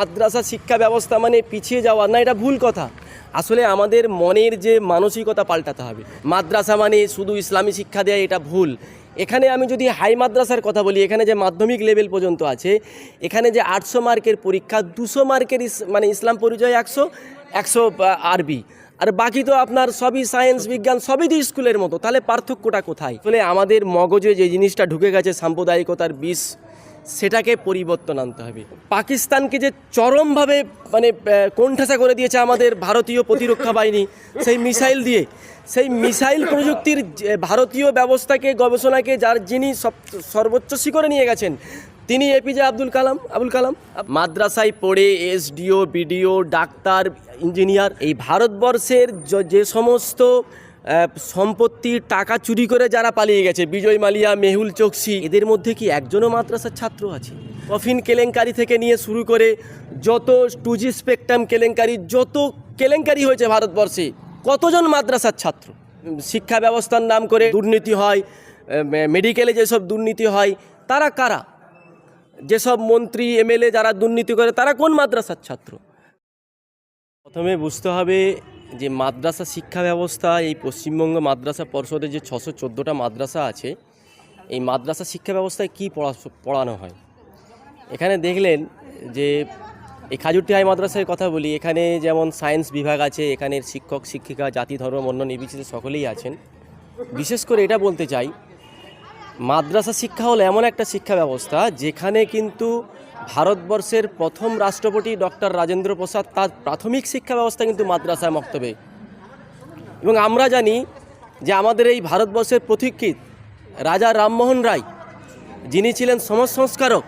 মাদ্রাসা শিক্ষা ব্যবস্থা মানে পিছিয়ে যাওয়া, না এটা ভুল কথা। আসলে আমাদের মনের যে মানসিকতা পাল্টাতে হবে। মাদ্রাসা মানে শুধু ইসলামী শিক্ষা দেয়, এটা ভুল। এখানে আমি যদি হাই মাদ্রাসার কথা বলি, এখানে যে মাধ্যমিক লেভেল পর্যন্ত আছে, এখানে যে আটশো মার্কের পরীক্ষা, দুশো মার্কের মানে ইসলাম পরিচয় একশো একশো আরবি। আর বাকি তো আপনার সবই সায়েন্স, বিজ্ঞান, সবই তো স্কুলের মতো। তাহলে পার্থক্যটা কোথায়? আসলে আমাদের মগজে যে জিনিসটা ঢুকে গেছে, সাম্প্রদায়িকতার বিষ সেটাকে পরিবর্তন আনতে হবে। পাকিস্তানকে যে চরমভাবে মানে কোণঠাসা করে দিয়েছে আমাদের ভারতীয় প্রতিরক্ষা বাহিনী, সেই মিসাইল দিয়ে, সেই মিসাইল প্রযুক্তির ভারতীয় ব্যবস্থাকে, গবেষণাকে, যার যিনি সব, সর্বোচ্চ শিখরে নিয়ে গেছেন, তিনি এপিজে আব্দুল কালাম। আবুল কালাম মাদ্রাসায় পড়ে এসডিও, বিডিও, ডাক্তার, ইঞ্জিনিয়ার, এই ভারতবর্ষের যে সমস্ত সম্পত্তি টাকা চুরি করে যারা পালিয়ে গেছে, বিজয় মালিয়া, মেহুল চোকসি, এদের মধ্যে কি একজনও মাদ্রাসার ছাত্র আছে? কফিন কেলেঙ্কারি থেকে নিয়ে শুরু করে যত টু জি স্পেকট্রাম কেলেঙ্কারি, যত কেলেঙ্কারি হয়েছে ভারতবর্ষে, কতজন মাদ্রাসার ছাত্র? শিক্ষা ব্যবস্থার নাম করে দুর্নীতি হয় মেডিকেলে যেসব দুর্নীতি হয়, তারা কারা? যেসব মন্ত্রী এমএলএ যারা দুর্নীতি করে, তারা কোন মাদ্রাসার ছাত্র? প্রথমে বুঝতে হবে যে মাদ্রাসা শিক্ষা ব্যবস্থা, এই পশ্চিমবঙ্গ মাদ্রাসা পর্ষদে যে ছশো চোদ্দোটা মাদ্রাসা আছে, এই মাদ্রাসা শিক্ষা ব্যবস্থায় কী পড়া, পড়ানো হয়? এখানে দেখলেন যে, এই খাজুরটি হাই মাদ্রাসার কথা বলি, এখানে যেমন সায়েন্স বিভাগ আছে এখানের শিক্ষক, শিক্ষিকা, জাতি, ধর্ম, অন্য নির্বিশেষে সকলেই আছেন। বিশেষ করে এটা বলতে চাই, মাদ্রাসা শিক্ষা হলো এমন একটা শিক্ষা ব্যবস্থা, যেখানে কিন্তু ভারতবর্ষের প্রথম রাষ্ট্রপতি ডক্টর রাজেন্দ্র প্রসাদ তার প্রাথমিক শিক্ষা ব্যবস্থা কিন্তু মাদ্রাসায় মক্তবে। এবং আমরা জানি যে আমাদের এই ভারতবর্ষের প্রতীক্ষিত রাজা রামমোহন রায় যিনি ছিলেন সমাজ সংস্কারক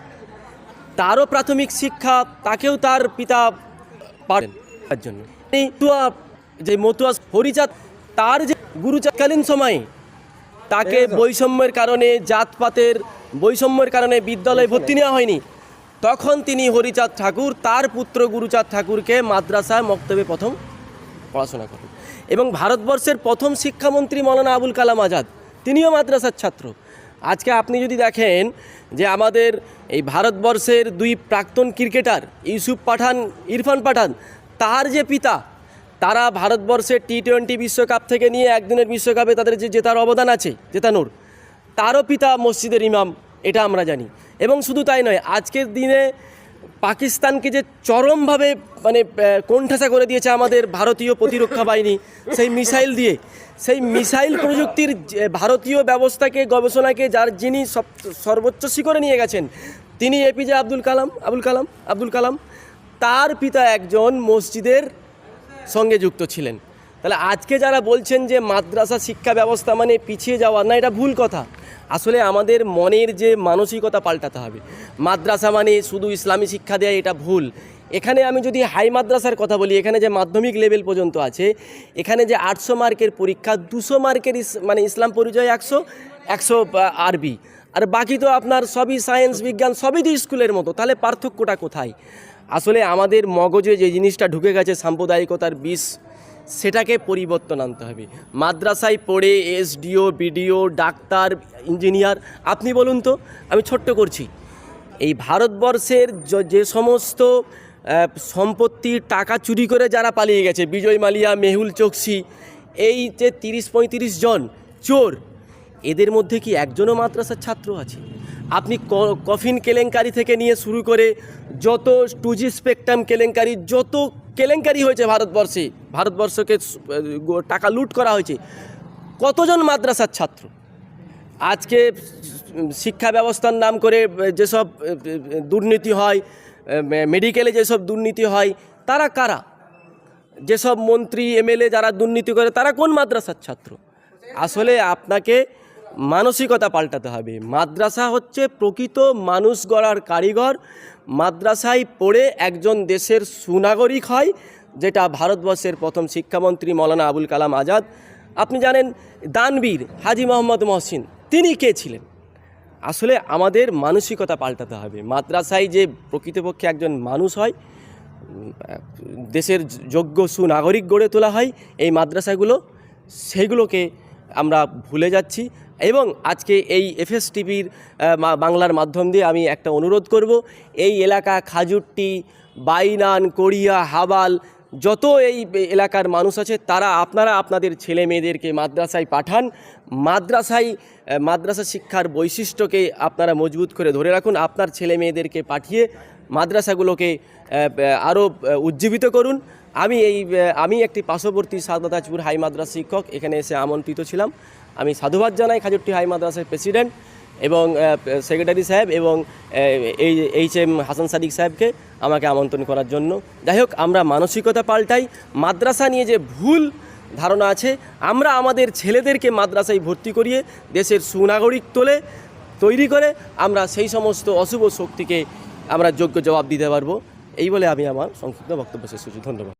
তারও প্রাথমিক শিক্ষা তাকেও তার পিতা পারেন। তার জন্য। মতুয়া যে মতুয়া হরিচাঁদ তার যে গুরুচাকালীন সময়ে তাকে বৈষম্যের কারণে জাতপাতের বৈষম্যের কারণে বিদ্যালয়ে ভর্তি নেওয়া হয়নি তখন তিনি হরিচাঁদ ঠাকুর, তার পুত্র গুরুচাঁদ ঠাকুরকে মাদ্রাসায় মক্তবে প্রথম পড়াশোনা করেন। এবং ভারতবর্ষের প্রথম শিক্ষামন্ত্রী মৌলানা আবুল কালাম আজাদ, তিনিও মাদ্রাসার ছাত্র। আজকে আপনি যদি দেখেন যে আমাদের এই ভারতবর্ষের দুই প্রাক্তন ক্রিকেটার, ইউসুফ পাঠান, ইরফান পাঠান, তার যে পিতা, তারা ভারতবর্ষের টি টোয়েন্টি বিশ্বকাপ থেকে নিয়ে একদিনের বিশ্বকাপে তাদের যে জেতার অবদান আছে, জেতানোর, তারও পিতা মসজিদের ইমাম। এটা আমরা জানি। এবং শুধু তাই নয়, আজকের দিনে পাকিস্তানকে যে চরমভাবে মানে কোণঠাসা করে দিয়েছে আমাদের ভারতীয় প্রতিরক্ষা বাহিনী, সেই মিসাইল দিয়ে, সেই মিসাইল প্রযুক্তির ভারতীয় ব্যবস্থাকে, গবেষণাকে, যার যিনি সব, সর্বোচ্চ শিখরে নিয়ে গেছেন, তিনি এপিজে আব্দুল কালাম, আবুল কালাম, আব্দুল কালাম, তার পিতা একজন মসজিদের সঙ্গে যুক্ত ছিলেন। তাহলে আজকে যারা বলছেন যে মাদ্রাসা শিক্ষা ব্যবস্থা মানে পিছিয়ে যাওয়া, না, এটা ভুল কথা। আসলে আমাদের মনের যে মানসিকতা পাল্টাতে হবে। মাদ্রাসা মানে শুধু ইসলামী শিক্ষা দেয়, এটা ভুল। এখানে আমি যদি হাই মাদ্রাসার কথা বলি, এখানে যে মাধ্যমিক লেভেল পর্যন্ত আছে, এখানে যে আটশো মার্কের পরীক্ষা, দুশো মার্কের মানে ইসলাম পরিচয় একশো একশো আরবি। আর বাকি তো আপনার সবই সায়েন্স বিজ্ঞান, সবই তো স্কুলের মতো। তাহলে পার্থক্যটা কোথায়? আসলে আমাদের মগজে যে জিনিসটা ঢুকে গেছে, সাম্প্রদায়িকতার বিষ সেটাকে পরিবর্তন আনতে হবে। মাদ্রাসায় পড়ে এসডিও, বিডিও, ডাক্তার, ইঞ্জিনিয়ার, আপনি বলুন তো, আমি ছোট্ট করছি। এই ভারতবর্ষের যে সমস্ত সম্পত্তি, টাকা চুরি করে যারা পালিয়ে গেছে, বিজয় মালিয়া, মেহুল চোকসি, এই যে তিরিশ পঁয়ত্রিশ জন চোর, এদের মধ্যে কি একজনও মাদ্রাসার ছাত্র আছে? আপনি কফিন কেলেঙ্কারি থেকে নিয়ে শুরু করে যত টু জি স্পেকট্রাম কেলেঙ্কারি, যত কেলেঙ্কারি হয়েছে ভারতবর্ষে, ভারতবর্ষকে টাকা লুট করা হয়েছে। কতজন মাদ্রাসার ছাত্র? আজকে শিক্ষা ব্যবস্থার নাম করে যেসব দুর্নীতি হয় মেডিকেলে যেসব দুর্নীতি হয়, তারা কারা? যেসব মন্ত্রী, এমএলএ যারা দুর্নীতি করে, তারা কোন মাদ্রাসার ছাত্র? আসলে আপনাকে মানসিকতা পাল্টাতে হবে। মাদ্রাসা হচ্ছে প্রকৃত মানুষ গড়ার কারিগর। মাদ্রাসায় পড়ে একজন দেশের সুনাগরিক হয়, যেটা ভারতবর্ষের প্রথম শিক্ষামন্ত্রী মৌলানা আবুল কালাম আজাদ। আপনি জানেন, দানবীর হাজি মোহাম্মদ মহসিন, তিনি কে ছিলেন? আসলে আমাদের মানসিকতা পাল্টাতে হবে। মাদ্রাসায় যে প্রকৃতপক্ষে একজন মানুষ হয়, দেশের যোগ্য সুনাগরিক গড়ে তোলা হয়, এই মাদ্রাসাগুলো, সেগুলোকে আমরা ভুলে যাচ্ছি। এবং আজকে এই এফএস টিভির বাংলার মাধ্যম দিয়ে আমি একটা অনুরোধ করব, এই এলাকা খাজুরটি, বাইনান কোরিয়া হাবাল, যত এই এলাকার মানুষ আছে, তারা আপনারা আপনাদের ছেলে মেয়েদেরকে মাদ্রাসায় পাঠান। মাদ্রাসায় মাদ্রাসা শিক্ষার বৈশিষ্ট্যকে আপনারা মজবুত করে ধরে রাখুন, আপনার ছেলে মেয়েদেরকে পাঠিয়ে মাদ্রাসাগুলোকে আরও উজ্জীবিত করুন। আমি এই আমি একটি পার্শ্ববর্তী সাদাতাজপুর হাই মাদ্রাসা শিক্ষক, এখানে এসে আমন্ত্রিত ছিলাম। আমি সাধুবাদ জানাই খাজুরটি হাই মাদ্রাসার প্রেসিডেন্ট এবং সেক্রেটারি সাহেব এবং এই এইচ এম হাসান সাদিক সাহেবকে আমাকে আমন্ত্রণ করার জন্য। যাই হোক, আমরা মানসিকতা পাল্টাই, মাদ্রাসা নিয়ে যে ভুল ধারণা আছে, আমরা আমাদের ছেলেদেরকে মাদ্রাসায় ভর্তি করিয়ে দেশের সুনাগরিক তোলে, তৈরি করে আমরা সেই সমস্ত অশুভ শক্তিকে আমরা যোগ্য জবাব দিতে পারব। এই বলে আমি আমার সংক্ষিপ্ত বক্তব্য শেষ করছি। ধন্যবাদ।